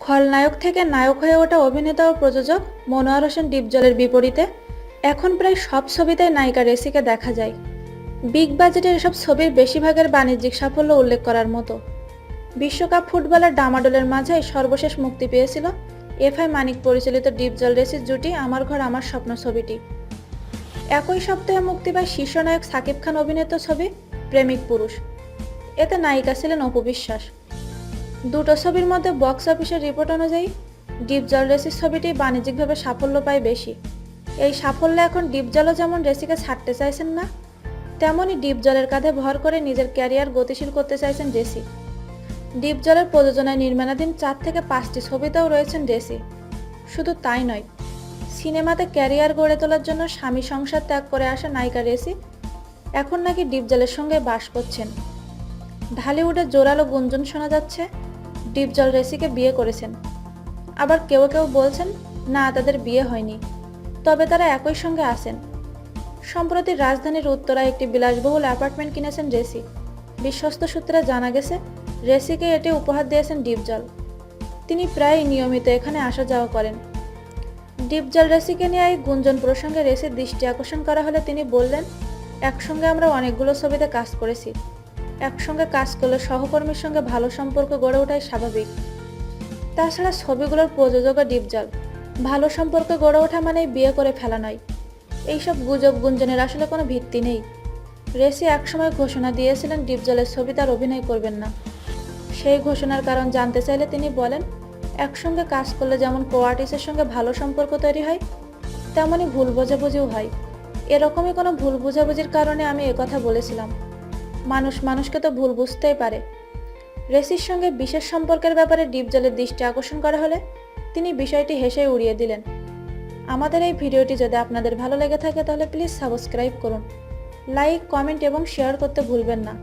খলনায়ক থেকে নায়ক হয়ে ওঠা অভিনেতা ও প্রযোজক মনোয়ার হোসেন ডিপজলের বিপরীতে এখন প্রায় সব ছবিতেই নায়িকা রেসিকে দেখা যায়। বিগ বাজেটের এসব ছবির বেশিরভাগের বাণিজ্যিক সাফল্য উল্লেখ করার মতো। বিশ্বকাপ ফুটবলের ডামাডোলের মাঝে সর্বশেষ মুক্তি পেয়েছিল এফআই মানিক পরিচালিত ডিপজল রেসির জুটি আমার ঘর, আমার স্বপ্ন ছবিটি। একই সপ্তাহে মুক্তি পায় শীর্ষনায়ক সাকিব খান অভিনীত ছবি প্রেমিক পুরুষ। এতে নায়িকা ছিলেন অপু বিশ্বাস। দুটো ছবির মধ্যে বক্স অফিসের রিপোর্ট অনুযায়ী ডিপ জল রেসির ছবিটি বাণিজ্যিকভাবে সাফল্য পায় বেশি। এই সাফল্য এখন ডিপ জলও যেমন রেসিকে ছাড়তে চাইছেন না তেমনই ডিপ জলের কাঁধে ভর করে নিজের ক্যারিয়ার গতিশীল করতে চাইছেন রেসি। ডিপ জলের প্রযোজনায় নির্মাণাধীন চার থেকে পাঁচটি ছবিতেও রয়েছেন রেসি। শুধু তাই নয় সিনেমাতে ক্যারিয়ার গড়ে তোলার জন্য স্বামী সংসার ত্যাগ করে আসা নায়িকা রেসি এখন নাকি ডিপজলের সঙ্গে বাস করছেন। ঢালিউডে জোরালো গুঞ্জন শোনা যাচ্ছে ডিপজল রেসিকে বিয়ে করেছেন। আবার কেউ কেউ বলছেন, না, তাদের বিয়ে হয়নি। তবে তারা একই সঙ্গে আসেন সম্প্রতি রাজধানীর উত্তরায় একটি বিলাসবহুল অ্যাপার্টমেন্ট কিনেছেন রেসি। বিশ্বস্ত সূত্রে জানা গেছে, রেসিকে এটি উপহার দিয়েছেন ডিপজল তিনি প্রায় নিয়মিত এখানে আসা যাওয়া করেন। ডিপজল রেসিকে নিয়ে এই গুঞ্জন প্রসঙ্গে রেসির দৃষ্টি আকর্ষণ করা হলে তিনি বললেন, একসঙ্গে আমরা অনেকগুলো ছবিতে কাজ করেছি। একসঙ্গে কাজ করলে সহকর্মীর সঙ্গে ভালো সম্পর্ক গড়ে ওঠাই স্বাভাবিক। তাছাড়া ছবিগুলোর প্রযোজক ডিপজল ভালো সম্পর্ক গড়ে ওঠা মানেই বিয়ে করে ফেলা নয়। এইসব গুজব গুঞ্জনের আসলে কোনো ভিত্তি নেই। রেসি একসময় ঘোষণা দিয়েছিলেন ডিপজলের ছবিতে আর অভিনয় করবেন না। সেই ঘোষণার কারণ জানতে চাইলে তিনি বলেন একসঙ্গে কাজ করলে যেমন কো আর্টিস্টের সঙ্গে ভালো সম্পর্ক তৈরি হয়, তেমনই ভুল বোঝাবুঝিও হয়। এরকমই কোনো ভুল বোঝাবুঝির কারণে আমি একথা বলেছিলাম। মানুষ মানুষকে তো ভুল বুঝতেই পারে। রেসির সঙ্গে বিশেষ সম্পর্কের ব্যাপারে ডিপজলের দৃষ্টি আকর্ষণ করা হলে তিনি বিষয়টি হেসে উড়িয়ে দিলেন। আমাদের এই ভিডিওটি যদি আপনাদের ভালো লেগে থাকে তাহলে প্লিজ সাবস্ক্রাইব করুন। লাইক কমেন্ট এবং শেয়ার করতে ভুলবেন না।